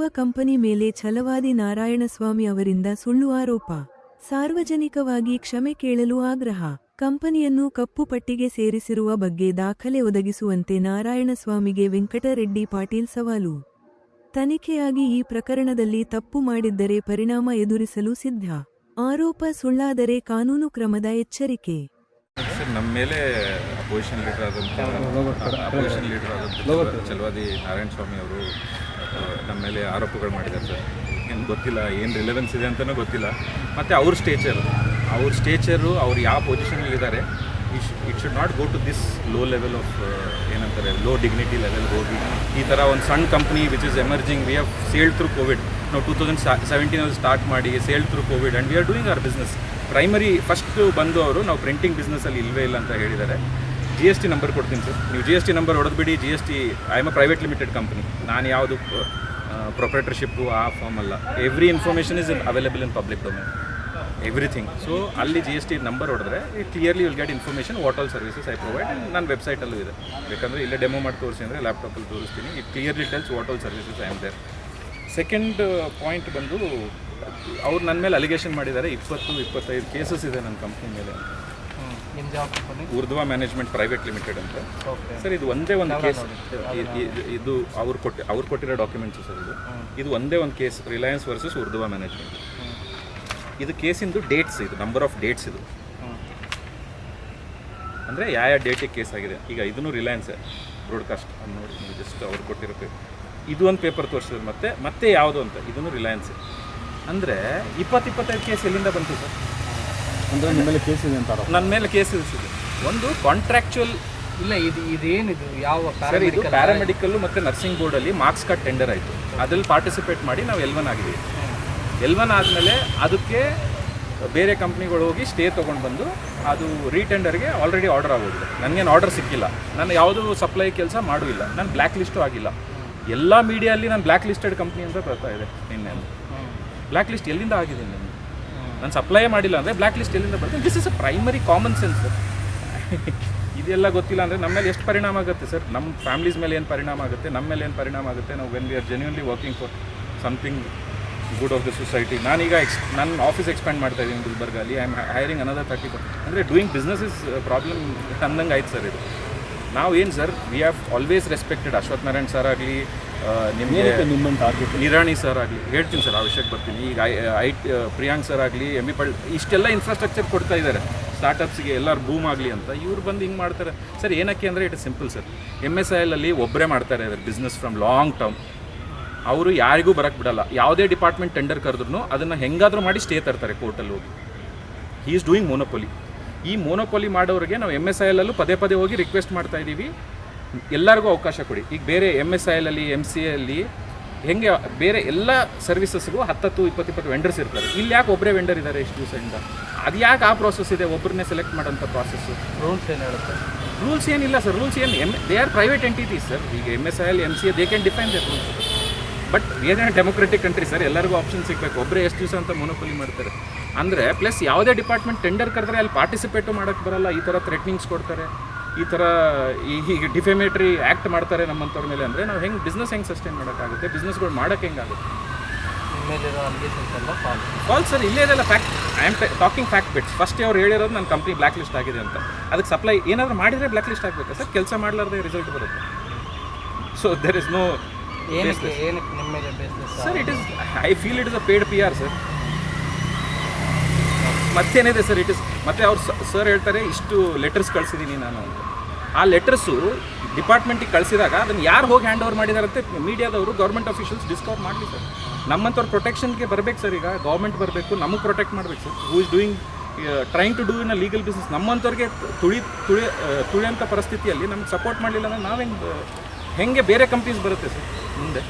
ಉರ್ಧ್ವ company ಮೇಲೆ ಛಲವಾದಿ ನಾರಾಯಣಸ್ವಾಮಿ ಅವರಿಂದ ಸುಳ್ಳು ಆರೋಪ. ಸಾರ್ವಜನಿಕವಾಗಿ ಕ್ಷಮೆ ಕೇಳಲು ಆಗ್ರಹ. ಕಂಪನಿಯನ್ನು ಕಪ್ಪು ಪಟ್ಟಿಗೆ ಸೇರಿಸಿರುವ ಬಗ್ಗೆ ದಾಖಲೆ ಒದಗಿಸುವಂತೆ ನಾರಾಯಣಸ್ವಾಮಿಗೆ ವೆಂಕಟರೆಡ್ಡಿ ಪಾಟೀಲ್ ಸವಾಲು. ತನಿಖೆಯಾಗಿ ಈ ಪ್ರಕರಣದಲ್ಲಿ ತಪ್ಪು ಮಾಡಿದ್ದರೆ ಪರಿಣಾಮ ಎದುರಿಸಲು ಸಿದ್ಧ. ಆರೋಪ ಸುಳ್ಳಾದರೆ ಕಾನೂನು ಕ್ರಮದ ಎಚ್ಚರಿಕೆ. ನಮ್ಮ ಮೇಲೆ ಅಪೋಸಿಷನ್ ಲೀಡರ್ ಆದಂಥ ಅಪೋಸಿಷನ್ ಲೀಡರ್ ಆದಂಥ ಚಲವಾದಿ ನಾರಾಯಣ ಸ್ವಾಮಿ ಅವರು ನಮ್ಮ ಮೇಲೆ ಆರೋಪಗಳು ಮಾಡಿದ್ದಾರೆ ಸರ್. ಏನು ಗೊತ್ತಿಲ್ಲ ಏನು ರಿಲೆವೆನ್ಸ್ ಇದೆ ಅಂತಲೂ ಗೊತ್ತಿಲ್ಲ. ಮತ್ತು ಅವ್ರ ಸ್ಟೇಚರ್ ಅವ್ರ ಸ್ಟೇಚರು ಅವ್ರು ಯಾವ ಪೊಸಿಷನಲ್ಲಿದ್ದಾರೆ it should not go to this low level of ಏನಂತಾರೆ ಲೋ ಡಿಗ್ನಿಟಿ ಲೆವೆಲ್ ಹೋಗಿ. ಈ ಥರ ಒಂದು ಸಣ್ಣ company which is emerging we have sail through covid ನಾವು ಟೂ ತೌಸಂಡ್ ಸೆವೆಂಟೀನಲ್ಲಿ ಸ್ಟಾರ್ಟ್ ಮಾಡಿ sail through covid and we are doing our business primary first ಬಂದು ಅವರು ನಾವು ಪ್ರಿಂಟಿಂಗ್ ಬಿಸ್ನೆಸ್ಸಲ್ಲಿ ಇಲ್ಲವೇ ಇಲ್ಲ ಅಂತ ಹೇಳಿದ್ದಾರೆ. ಜಿ ಎಸ್ ಟಿ ನಂಬರ್ ಕೊಡ್ತೀನಿ ಸರ್ ನೀವು G S T number ಹೊಡೆದ್ಬಿಡಿ G S T I M a private limited company ನಾನು ಯಾವುದು ಪ್ರೊಪ್ರೇಟರ್ಶಿಪ್ಪು ಆ ಫಾರ್ಮ್ ಅಲ್ಲ. Every information is available in public domain everything so ಅಲ್ಲಿ ಜಿ ಎಸ್ ಟಿ ನಂಬರ್ ಹೊಡೆದ್ರೆ clearly will get information what all services I provide and ನನ್ನ ವೆಬ್ಸೈಟಲ್ಲೂ ಇದೆ. ಯಾಕಂದರೆ ಇಲ್ಲೇ ಡೆಮೋ ಮಾಡಿ ತೋರಿಸಿ ಅಂದರೆ ಲ್ಯಾಪ್ಟಾಪಲ್ಲಿ ತೋರಿಸ್ತೀನಿ. It clearly tells what all services I am there second point ಬಂದು, ಅವ್ರು ನನ್ನ ಮೇಲೆ ಅಲಿಗೇಷನ್ ಮಾಡಿದ್ದಾರೆ. ಇಪ್ಪತ್ತು, ಇಪ್ಪತ್ತೈದು ಕೇಸಸ್ ಇದೆ ನನ್ನ ಕಂಪ್ನಿ ಮೇಲೆ company Urdhva management private limited ಅಂತ. ಓಕೆ ಸರ್ ಇದು ಒಂದೇ ಒಂದು ಕೇಸ್ ಇದು ಅವ್ರು ಕೊಟ್ಟಿ ಅವ್ರು ಕೊಟ್ಟಿರೋ ಡಾಕ್ಯುಮೆಂಟ್ಸ್ ಸರ್ ಇದು. ಇದು ಒಂದೇ ಒಂದು case reliance versus Urdhva management ಇದು ಕೇಸಿಂದು ಡೇಟ್ಸ್ ಇದು ನಂಬರ್ ಆಫ್ ಡೇಟ್ಸ್ ಇದು. ಅಂದರೆ ಯಾವ ಯಾವ ಡೇಟಿಗೆ ಕೇಸ್ ಆಗಿದೆ? ಈಗ ಇದನ್ನು ರಿಲಯನ್ಸ್ ಬ್ರಾಡ್ಕಾಸ್ಟ್ ನೋಡಿ ನೀವು ಜಸ್ಟ್ ಅವ್ರು ಕೊಟ್ಟಿರೋ ಪೇಪರ್ ಇದು ಒಂದು ಪೇಪರ್ ತೋರಿಸಿದ್ರು ಮತ್ತೆ ಮತ್ತೆ ಯಾವುದು ಅಂತ ಇದನ್ನು ರಿಲಯನ್ಸ್ ಅಂದರೆ ಇಪ್ಪತ್ತು ಇಪ್ಪತ್ತೈದು ಕೇಸ್ ಎಲ್ಲಿಂದ ಬಂತು ಸರ್? ಅಂದರೆ ನಿಮ್ಮ ಮೇಲೆ ಕೇಸ್ ಇದೆ ನನ್ನ ಮೇಲೆ ಕೇಸ್ ಇದೆ ಒಂದು ಕಾಂಟ್ರಾಕ್ಚುಯಲ್ ಇಲ್ಲ ಇದು ಇದೇನಿದು? ಯಾವ ಸರ್ ಇದು ಪ್ಯಾರಾಮೆಡಿಕಲ್ ಪ್ಯಾರಾಮೆಡಿಕಲ್ ಮತ್ತು ನರ್ಸಿಂಗ್ ಬೋರ್ಡಲ್ಲಿ ಮಾರ್ಕ್ಸ್ ಕಾರ್ಡ್ ಟೆಂಡರ್ ಆಯಿತು. ಅದ್ರಲ್ಲಿ ಪಾರ್ಟಿಸಿಪೇಟ್ ಮಾಡಿ ನಾವು ಎಲ್ವನ್ ಆಗಿದ್ವಿ ಆಗಿದ್ದೀವಿ. ಎಲ್ ಒನ್ ಆದಮೇಲೆ ಅದಕ್ಕೆ ಬೇರೆ ಕಂಪ್ನಿಗಳು ಹೋಗಿ ಸ್ಟೇ ತೊಗೊಂಡು ಬಂದು ಅದು ರೀಟೆಂಡರ್ಗೆ ಆಲ್ರೆಡಿ ಆರ್ಡರ್ ಆಗೋಗಿದೆ. ನನಗೇನು ಆರ್ಡರ್ ಸಿಕ್ಕಿಲ್ಲ. ನಾನು ಯಾವುದೂ ಸಪ್ಲೈ ಕೆಲಸ ಮಾಡೂ ಇಲ್ಲ. ನಾನು ಬ್ಲ್ಯಾಕ್ ಲಿಸ್ಟು ಆಗಿಲ್ಲ. ಎಲ್ಲ ಮೀಡಿಯಲ್ಲಿ ನಾನು ಬ್ಲ್ಯಾಕ್ ಲಿಸ್ಟೆಡ್ ಕಂಪ್ನಿ ಅಂತ ಬರ್ತಾ ಇದೆ ನಿನ್ನೆ. ಬ್ಲ್ಯಾಕ್ ಲಿಸ್ಟ್ ಎಲ್ಲಿಂದ ಆಗಿದೆ ನಿನ್ನೆ? ನಾನು ಸಪ್ಲೈ ಮಾಡಿಲ್ಲ ಅಂದರೆ ಬ್ಲ್ಯಾಕ್ ಲಿಸ್ಟ್ ಎಲ್ಲಿಂದ ಬರುತ್ತೆ? This is a primary common sense ಇದೆಲ್ಲ ಗೊತ್ತಿಲ್ಲ ಅಂದರೆ ನಮ್ಮ ಮೇಲೆ ಎಷ್ಟು ಪರಿಣಾಮ ಆಗುತ್ತೆ ಸರ್ ನಮ್ಮ ಫ್ಯಾಮಿಲೀಸ್ ಮೇಲೆ ಏನು ಪರಿಣಾಮ ಆಗುತ್ತೆ? ನಮ್ಮ ಮೇಲೆ ಏನು ಪರಿಣಾಮ ಆಗುತ್ತೆ? ನಾವು when we are genuinely working for something good of the society ನಾನೀಗ ಎಕ್ಸ್ ನನ್ನ ಆಫೀಸ್ ಎಕ್ಸ್ಪ್ಯಾಂಡ್ ಮಾಡ್ತಾ ಇದ್ದೀನಿ ಗುಲ್ಬರ್ಗಲ್ಲಿ. I am hiring another thirty ಅಂದರೆ ಡೂಯಿಂಗ್ ಬಿಸ್ನೆಸ್ ಇಸ್ ಪ್ರಾಬ್ಲಮ್ ಅಂದಂಗೆ ಆಯ್ತು ಸರ್ ಇದು. ನಾವು ಏನು sir we have always respected Ashwath Narayan sir ಆಗಲಿ ನಿಮಗೆ ಏನಕ್ಕೆ ನಿಮ್ಮನ್ನು ಟಾರ್ಗೆಟ್ ನಿರಾಣಿ ಸರ್ ಆಗಲಿ ಹೇಳ್ತೀನಿ ಸರ್ ಆ ವಿಷಯಕ್ಕೆ ಬರ್ತೀನಿ. ಈಗ ಐ ಐ ಪ್ರಿಯಾಂಕ್ ಸರ್ ಆಗಲಿ ಎಂ ಇ ಪಳ್ ಇಷ್ಟೆಲ್ಲ ಇನ್ಫ್ರಾಸ್ಟ್ರಕ್ಚರ್ ಕೊಡ್ತಾ ಇದ್ದಾರೆ ಸ್ಟಾರ್ಟಪ್ಸ್ಗೆ ಎಲ್ಲರೂ ಬೂಮ್ ಆಗಲಿ ಅಂತ ಇವ್ರು ಬಂದು ಹಿಂಗೆ ಮಾಡ್ತಾರೆ. ಸರ್ ಏನಕ್ಕೆ ಅಂದರೆ it simple sir M S I ಎಲ್ಲಲ್ಲಿ ಒಬ್ಬರೇ ಮಾಡ್ತಾರೆ ಇದ್ದಾರೆ ಬಿಸ್ನೆಸ್ ಫ್ರಮ್ ಲಾಂಗ್ ಟರ್ಮ್ ಅವರು ಯಾರಿಗೂ ಬರಕ್ಕೆ ಬಿಡಲ್ಲ. ಯಾವುದೇ ಡಿಪಾರ್ಟ್ಮೆಂಟ್ ಟೆಂಡರ್ ಕರೆದ್ರು ಅದನ್ನು ಹೆಂಗಾದರೂ ಮಾಡಿ ಸ್ಟೇ ತರ್ತಾರೆ ಕೋರ್ಟಲ್ಲಿ ಹೋಗಿ. ಹಿ ಈಸ್ ಡೂಯಿಂಗ್ ಮೋನೋಪೊಲಿ ಈ ಮೋನೋಪೊಲಿ ಮಾಡೋರಿಗೆ ನಾವು ಎಂ ಎಸ್ ಐ ಎಲ್ಲಲ್ಲೂ ಪದೇ ಪದೇ ಹೋಗಿ ರಿಕ್ವೆಸ್ಟ್ ಮಾಡ್ತಾ ಇದ್ದೀವಿ ಎಲ್ಲರಿಗೂ ಅವಕಾಶ ಕೊಡಿ. ಈಗ ಬೇರೆ ಎಂ ಎಸ್ ಐ ಎಲ್ಲಿ ಎಂ ಸಿ ಎಲ್ಲಿ ಹೆಂಗೆ ಬೇರೆ ಎಲ್ಲ ಸರ್ವಿಸಸ್ಗೂ ಹತ್ತತ್ತು ಇಪ್ಪತ್ತು ಇಪ್ಪತ್ತು ವೆಂಡರ್ಸ್ ಇರ್ತಾರೆ. ಇಲ್ಲಿ ಯಾಕೆ ಒಬ್ಬರೇ ವೆಂಡರ್ ಇದ್ದಾರೆ ಎಷ್ಟು ದಿವಸದಿಂದ ಅದು ಯಾಕೆ ಆ ಪ್ರಾಸೆಸ್ ಇದೆ? ಒಬ್ಬರನ್ನೇ ಸೆಲೆಕ್ಟ್ ಮಾಡೋಂಥ ಪ್ರಾಸೆಸ್ಸು ರೂಲ್ಸ್ ಏನು ಹೇಳುತ್ತೆ? ರೂಲ್ಸ್ ಏನಿಲ್ಲ ಸರ್ ರೂಲ್ಸ್ ಏನು M they are private entities sir ಈಗ M S I L M C they can define the rules but ಏನೇ ಡೆಮೊಕ್ರೆಟಿಕ್ ಕಂಟ್ರಿ ಸರ್ ಎಲ್ಲರಿಗೂ ಆಪ್ಷನ್ ಸಿಗಬೇಕು. ಒಬ್ಬರೇ ಎಷ್ಟು ದಿವಸ ಅಂತ ಮೊನೋಪಲಿ ಮಾಡ್ತಾರೆ. ಅಂದರೆ ಪ್ಲಸ್ ಯಾವುದೇ ಡಿಪಾರ್ಟ್ಮೆಂಟ್ ಟೆಂಡರ್ ಕರೆದ್ರೆ ಅಲ್ಲಿ ಪಾರ್ಟಿಸಿಪೇಟು ಮಾಡೋಕ್ಕೆ ಬರಲ್ಲ. ಈ ಥರ ಥ್ರೆಟ್ನಿಂಗ್ಸ್ ಕೊಡ್ತಾರೆ. ಈ ಥರ ಈ ಹೀಗೆ ಡಿಫೆಮೇಟ್ರಿ ಆ್ಯಕ್ಟ್ ಮಾಡ್ತಾರೆ ನಮ್ಮಂಥವ್ರ ಮೇಲೆ ಅಂದರೆ ನಾವು ಹೆಂಗೆ ಬಿಸ್ನೆಸ್ ಹೆಂಗೆ ಸಸ್ಟೈನ್ ಮಾಡೋಕ್ಕಾಗುತ್ತೆ? ಬಿಸ್ನೆಸ್ಗಳು ಮಾಡೋಕ್ಕೆ ಹೆಂಗಾಗುತ್ತೆ ಫಾಲ್ಸ್ ಫಾಲ್ ಸರ್ ಇಲ್ಲೇ ಇದೆಲ್ಲ fact I am talking fact bits first ಅವ್ರು ಹೇಳಿರೋದು ನನ್ನ ಕಂಪ್ನಿ ಬ್ಲ್ಯಾಕ್ ಲಿಸ್ಟ್ ಆಗಿದೆ ಅಂತ. ಅದಕ್ಕೆ ಸಪ್ಲೈ ಏನಾದರೂ ಮಾಡಿದರೆ ಬ್ಲ್ಯಾಕ್ ಲಿಸ್ಟ್ ಆಗಬೇಕಾ ಸರ್? ಕೆಲಸ ಮಾಡಲಾರ್ದೆ ರಿಸಲ್ಟ್ ಬರುತ್ತೆ. So there is no sir it is I feel it is a paid P R sir ಮತ್ತೇನಿದೆ sir it is ಮತ್ತೆ ಅವ್ರು ಸರ್ ಹೇಳ್ತಾರೆ, ಇಷ್ಟು ಲೆಟರ್ಸ್ ಕಳಿಸಿದ್ದೀನಿ ನಾನು ಅಂತ. ಆ ಲೆಟರ್ಸು ಡಿಪಾರ್ಟ್ಮೆಂಟಿಗೆ ಕಳಿಸಿದಾಗ ಅದನ್ನು ಯಾರು ಹೋಗಿ ಹ್ಯಾಂಡ್ ಓವರ್ ಮಾಡಿದಾರಂತೆ ಮೀಡಿಯಾದವರು ಗೌರ್ಮೆಂಟ್ ಅಫಿಷಿಯಲ್ಸ್ ಡಿಸ್ಕವರ್ ಮಾಡಲಿ ಸರ್. ನಮ್ಮಂಥವ್ರು ಪ್ರೊಟೆಕ್ಷನ್ಗೆ ಬರಬೇಕು ಸರ್ ಈಗ ಗೌರ್ಮೆಂಟ್ ಬರಬೇಕು, ನಮಗೆ ಪ್ರೊಟೆಕ್ಟ್ ಮಾಡಬೇಕು sir. Who is doing trying to do in a legal business ನಮ್ಮಂಥವ್ರಿಗೆ ತುಳಿ ತುಳಿ ತುಳಿಯಂಥ ಪರಿಸ್ಥಿತಿಯಲ್ಲಿ ನಮ್ಗೆ ಸಪೋರ್ಟ್ ಮಾಡಲಿಲ್ಲ ಅಂದ್ರೆ ನಾವೇನು ಹೆಂಗೆ ಹೆಂಗೆ ಬೇರೆ ಕಂಪ್ನೀಸ್ ಬರುತ್ತೆ ಸರ್? ಮುಂದೆ.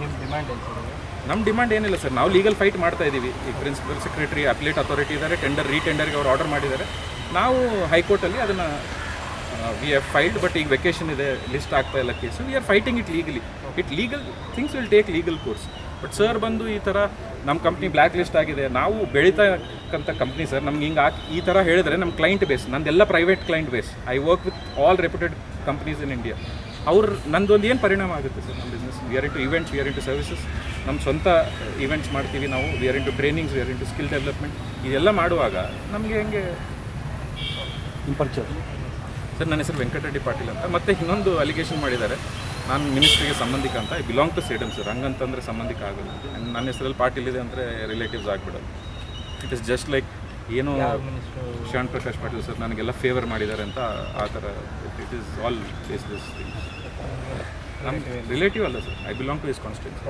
ನಿಮ್ಮ ಡಿಮ್ಯಾಂಡ್ ಏನು ಸರ್? ನಮ್ಮ ಡಿಮ್ಯಾಂಡ್ ಏನಿಲ್ಲ ಸರ್. ನಾವು ಲೀಗಲ್ ಫೈಟ್ ಮಾಡ್ತಾ ಇದ್ದೀವಿ ಈ ಪ್ರಿನ್ಸಿಪಲ್ ಸೆಕ್ರೆಟರಿ ಅಪ್ಲೇಟ್ ಅಥಾರಿಟಿ ಇದ್ದಾರೆ ಟೆಂಡರ್ ರೀ ಟೆಂಡರ್ಗೆ ಅವ್ರು ಆರ್ಡರ್ ಮಾಡಿದ್ದಾರೆ. ನಾವು ಹೈಕೋರ್ಟಲ್ಲಿ ಅದನ್ನು ವಿ ಆರ್ ಫೈಲ್ಡ್ ಬಟ್ ಈಗ ವೆಕೇಶನ್ ಇದೆ ಲಿಸ್ಟ್ ಆಗ್ತಾ ಇಲ್ಲ case we are fighting it legally it legal things will take legal course but sir ಬಂದು ಈ ಥರ ನಮ್ಮ ಕಂಪ್ನಿ ಬ್ಲ್ಯಾಕ್ ಲಿಸ್ಟ್ ಆಗಿದೆ. ನಾವು ಬೆಳೀತಕ್ಕಂಥ ಕಂಪ್ನಿ ಸರ್ ನಮ್ಗೆ ಹಿಂಗೆ ಈ ಥರ ಹೇಳಿದ್ರೆ ನಮ್ಮ client base ನಂದೆಲ್ಲ private client base I work with all reputed companies in India ಅವ್ರ ನಂದೊಂದು ಏನು ಪರಿಣಾಮ ಆಗುತ್ತೆ ಸರ್ ನಮ್ಮ business we are into events we are to services ನಮ್ಮ ಸ್ವಂತ ಇವೆಂಟ್ಸ್ ಮಾಡ್ತೀವಿ ನಾವು. We are into trainings we are into skill development ಇದೆಲ್ಲ ಮಾಡುವಾಗ ನಮಗೆ ಹೆಂಗೆ? ಇಂಪರ್ಚರ್ ಪರಿಚಯ. ಸರ್ ನನ್ನ ಹೆಸರು ವೆಂಕಟರೆಡ್ಡಿ ಪಾಟೀಲ್ ಅಂತ. ಮತ್ತೆ ಇನ್ನೊಂದು ಅಲಿಗೇಷನ್ ಮಾಡಿದ್ದಾರೆ. ನಾನು ಮಿನಿಸ್ಟ್ರಿಗೆ ಸಂಬಂಧಿಕ ಅಂತ. I belong to Sedam sir ಹಂಗಂತಂದ್ರೆ ಸಂಬಂಧಿಕ ಆಗಲ್ಲ. ನನ್ನ ಹೆಸರಲ್ಲಿ ಪಾಟೀಲ್ ಇದೆ ಅಂದರೆ ರಿಲೇಟಿವ್ಸ್ ಆಗಿಬಿಡೋದು. ಇಟ್ ಇಸ್ ಜಸ್ಟ್ ಲೈಕ್ ಏನೋ ಶಾಂತ್ ಶ್ಯಾಮ್ ಪ್ರಕಾಶ್ ಪಾಟೀಲ್ ಸರ್ ನನಗೆಲ್ಲ ಫೇವರ್ ಮಾಡಿದ್ದಾರೆ ಅಂತ ಆ ಥರ it is all base this things ನಮ್ಮ ರಿಲೇಟಿವ್ ಅಲ್ಲ? Sir. I belong to is constituency